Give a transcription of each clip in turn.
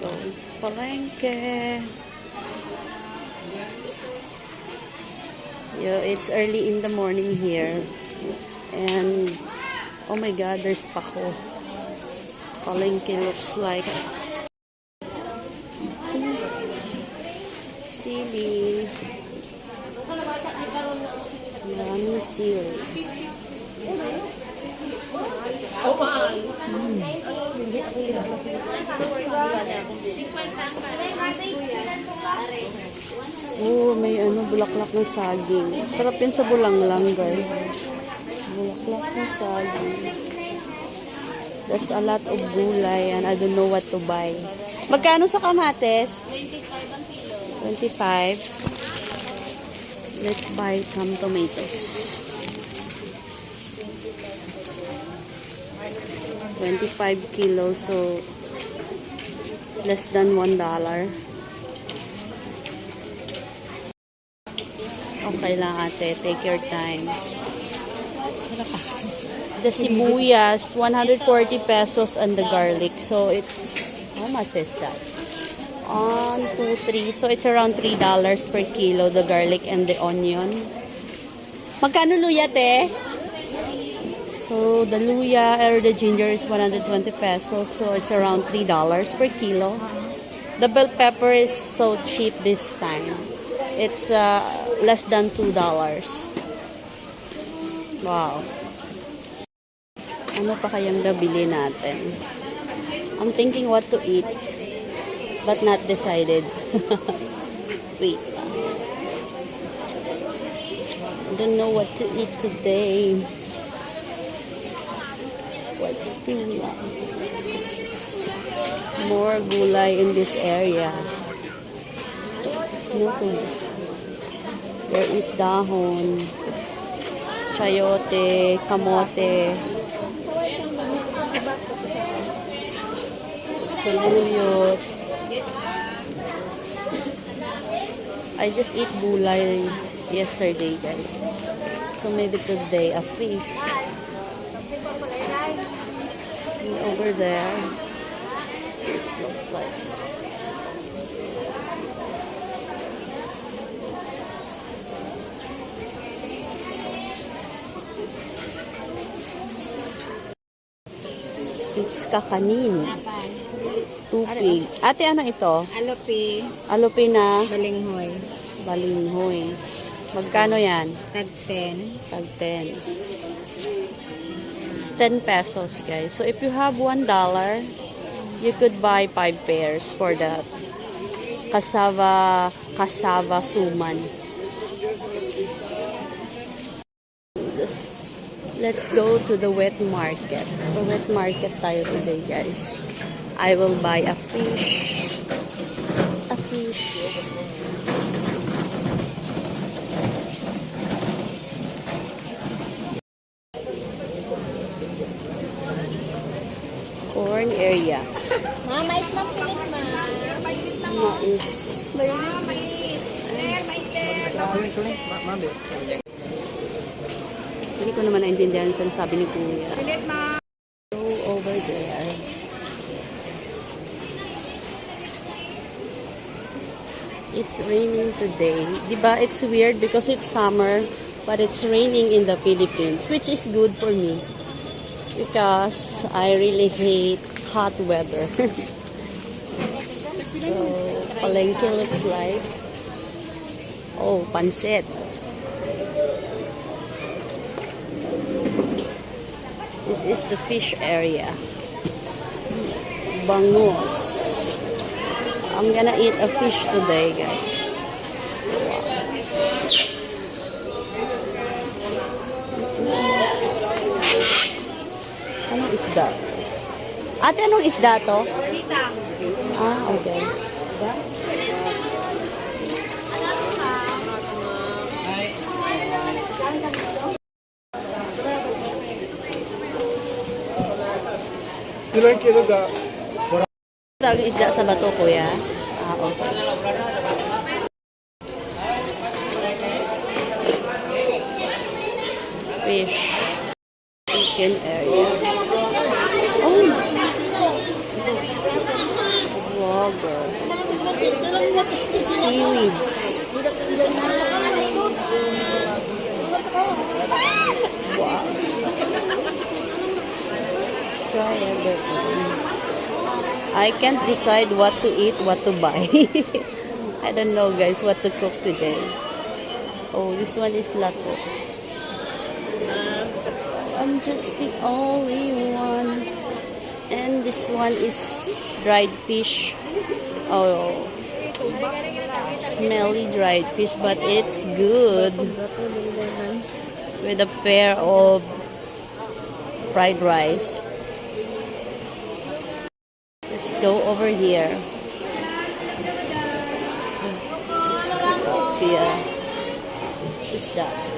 go. Palengke. Yeah, it's early in the morning here. And, oh my god, there's pako. Palengke looks like sili. Maraming sili. Oh, may ano, bulaklak ng saging. Sarap yan sa bulanglang, guys. Bulaklak ng saging. That's a lot of gulay and I don't know what to buy. Magkano sa kamates? 25. Let's buy some tomatoes. 25 kilos, so less than $1. Okay lang ate, take your time. The sibuyas, 140 pesos and the garlic. So it's, how much is that? One, two, three. So it's around $3 per kilo, the garlic and the onion. Magkano luya, te? So the luya or the ginger is 120 pesos. So it's around $3 per kilo. The bell pepper is so cheap this time. It's uh, less than $2. Wow. Ano pa kayang nabili natin? I'm thinking what to eat, but not decided. Wait. I don't know what to eat today. Gulay? More gulay in this area. No to. There is dahon, chayote, kamote, saluyot. I just eat gulay yesterday, guys. So maybe today a fish. And over there, it looks like. It's kakanin. Tupig. Ate, ano ito? Alopi, Alupi na balinghoy, balinghoy. Magkano yan? tag 10. Tag 10. It's 10 pesos, guys. So, if you have $1, you could buy 5 pairs for the cassava, cassava suman. Let's go to the wet market. So, wet market tayo today, guys. I will buy a fish. A fish. Area. Ma, mais ng pilit, ma. Mais. Hindi ko naman naintindihan sa sabi ni Kuya. Pilit, ma. Go over there. It's raining today. Diba? It's weird because it's summer, but it's raining in the Philippines, which is good for me. Because I really hate hot weather. so, palengke looks like. Oh, pansit. This is the fish area. Bangus. I'm gonna eat a fish today, guys. Wow. Anong isda? Ate, anong isda to? Pitang. Ah, okay. Ilang kilo da? Tawag yung isda sa bato, kuya? Ah, okay. Fish. Chicken area. Wag. seaweeds. Wow. Let's try. I can't decide what to eat, what to buy. I don't know guys what to cook today. Oh, this one is lato. I'm just the only one. And this one is dried fish. Oh, smelly dried fish, but it's good. With a pair of fried rice. Let's go over here. Let's that?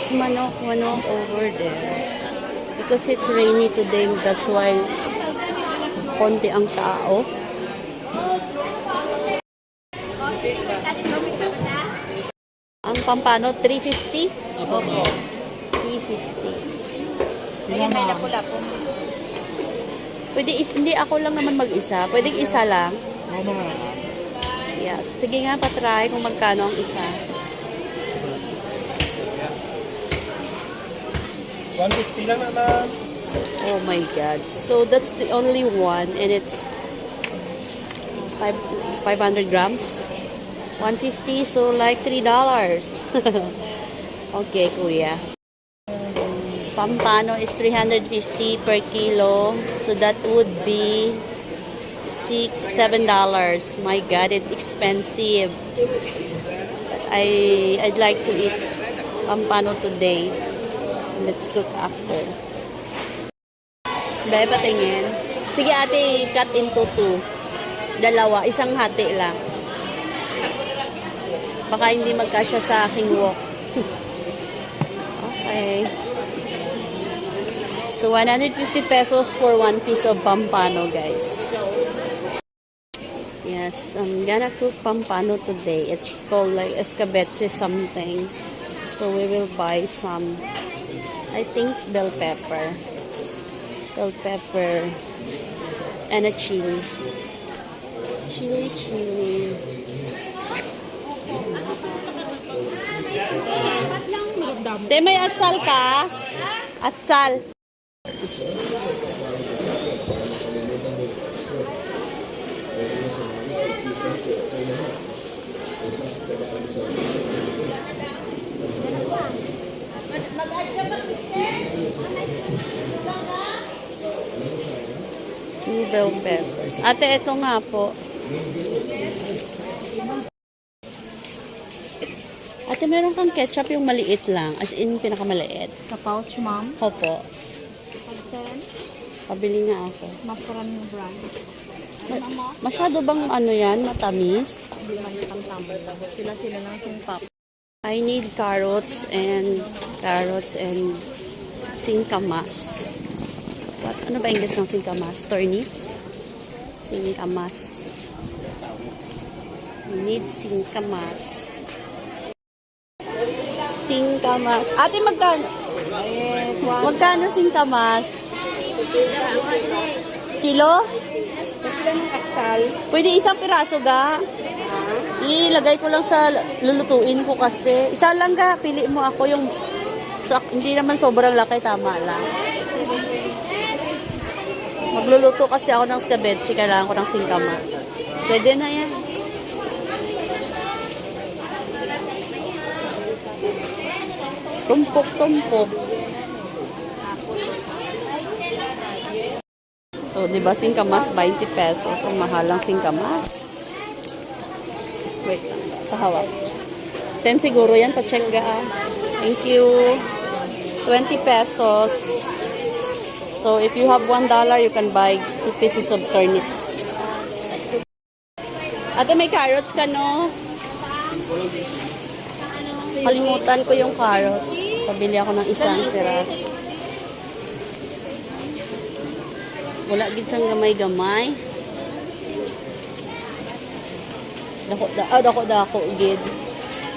It's manok, manok over there. Because it's rainy today, that's why konti ang tao. Ang pampano, 350? 350. Ayan, may lapu-lapu. Pwede is, hindi ako lang naman mag-isa. Pwede isa lang. Yes. Sige nga, patry kung magkano ang isa. 150 lang naman. Oh my God. So, that's the only one. And it's five, 500 grams. 150. So, like $3. okay, kuya. Pampano is 350 per kilo. So, that would be six, seven dollars. My God, it's expensive. I, I'd like to eat pampano today. Let's cook after. Dahil patingin. Sige ate, cut into two. Dalawa, isang hati lang. Baka hindi magkasya sa aking wok. okay. So, 150 pesos for one piece of pampano, guys. Yes, I'm gonna cook pampano today. It's called like escabeche something. So, we will buy some, I think, bell pepper. Bell pepper and a chili. Chili, chili. Te, may atsal ka? Atsal. Bell peppers. Ate, ito nga po. Ate, meron kang ketchup yung maliit lang. As in, pinakamaliit. Sa pouch, ma'am. Opo. Then, Pabili nga ako. mafuran yung brand. Ma- masyado bang ano yan? Matamis? Hindi man itang tambay lang. Sila-sila lang singpap. I need carrots and carrots and singkamas. Ano ba English ng singkamas? Turnips? Singkamas. Need singkamas. Singkamas. Ate, magkano? Magkano singkamas? Kilo? Pwede isang piraso ga? Ilagay ko lang sa lulutuin ko kasi. Isa lang ga, pili mo ako yung sak, hindi naman sobrang laki, tama lang. Magluluto kasi ako ng scabetsi, kailangan ko ng singkamas. Pwede na yan. Tumpok-tumpok. So, di ba singkamas 20 pesos. Ang mahal ng singkamas. Wait, pahawak. 10 siguro yan, pa-check ga. ah. Thank you. 20 pesos. So, if you have $1, you can buy 2 pieces of turnips. Ate, may carrots ka, no? Kalimutan ko yung carrots. Pabili ako ng isang piras. Wala gid sang gamay-gamay. Dako da ah, dako dako gid.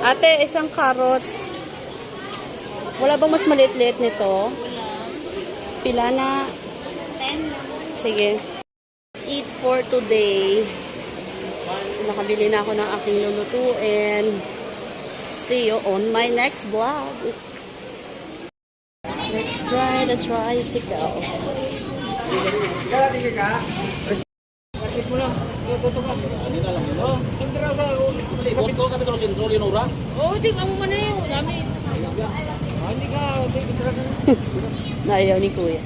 Ate, isang carrots. Wala bang mas maliit-liit nito? Pila na? Sige. Let's eat for today. So, nakabili na ako ng aking lulutuin. See you on my next vlog. Let's try the tricycle. Na ayaw ni Kuya.